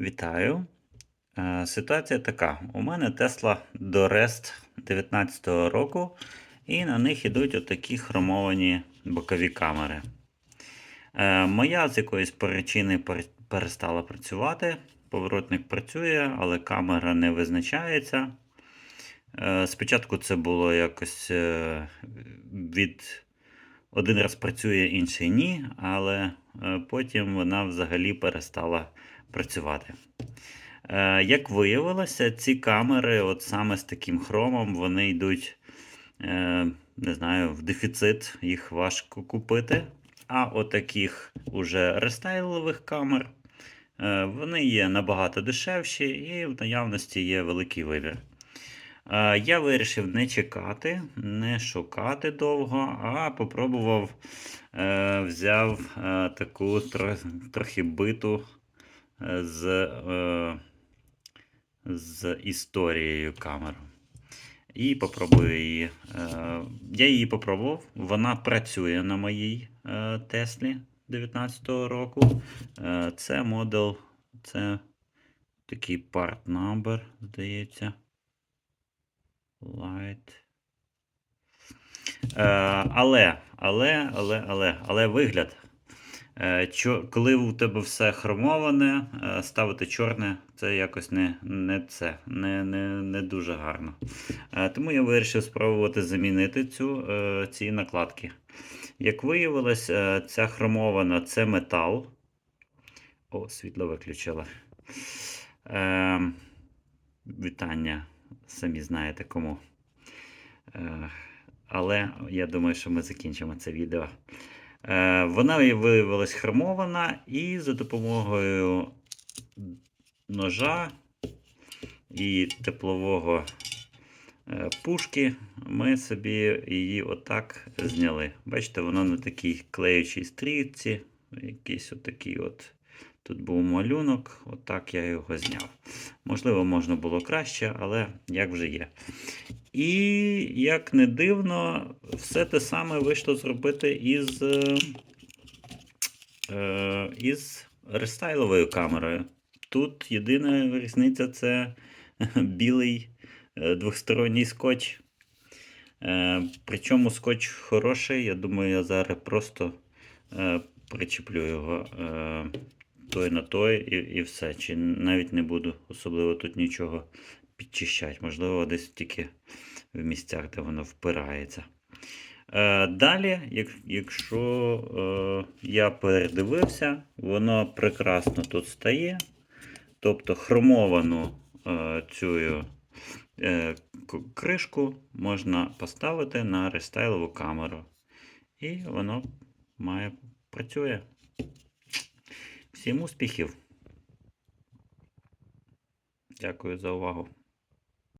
Вітаю. Е, Ситуація така. У мене Tesla Dorest 19-го року, і на них ідуть отакі хромовані бокові камери. Е, Моя з якоїсь причини перестала працювати. Поворотник працює, але камера не визначається. Е, Спочатку це було якось від один раз працює, інший ні, але потім вона взагалі перестала працювати. Е, Як виявилося, ці камери, от саме з таким хромом, вони йдуть, е, не знаю, в дефіцит, їх важко купити. А отаких уже рестайлових камер, е, вони є набагато дешевші і в наявності є великий вибір. Я вирішив не чекати, не шукати довго, а попробував, взяв таку трохи биту з, е, з історією камеру. І попробую її. Е, я її попробував. Вона працює на моїй е, Теслі 19-го року. Це модел, це такий part number, здається. Light. Але, але, але, але, але вигляд. Е, коли у тебе все хромоване, е, ставити чорне, це якось не, не це, не, не, не дуже гарно. Е, тому я вирішив спробувати замінити цю, ці накладки. Як виявилось, ця хромована це метал. О, світло виключили. Е, вітання, самі знаєте кому. Е, але я думаю, що ми закінчимо це відео. Е, Вона виявилась хромована, і за допомогою ножа і теплового е, пушки ми собі її отак зняли. Бачите, воно на такій клеючій стрічці, якийсь отакий от. Тут був малюнок, отак я його зняв. Можливо, можна було краще, але як вже є. І, як не дивно, все те саме вийшло зробити із, е, із рестайловою камерою. Тут єдина різниця це білий е, двосторонній скотч. Е, причому скотч хороший, я думаю, я зараз просто причеплю його той на той і, і все. Чи навіть не буду особливо тут нічого підчищати. Можливо, десь тільки в місцях, де воно впирається. Е, далі, як, якщо е, я передивився, воно прекрасно тут стає. Тобто хромовану е, цю кришку можна поставити на рестайлову камеру. І воно має працює. Всім успіхів! Дякую за увагу.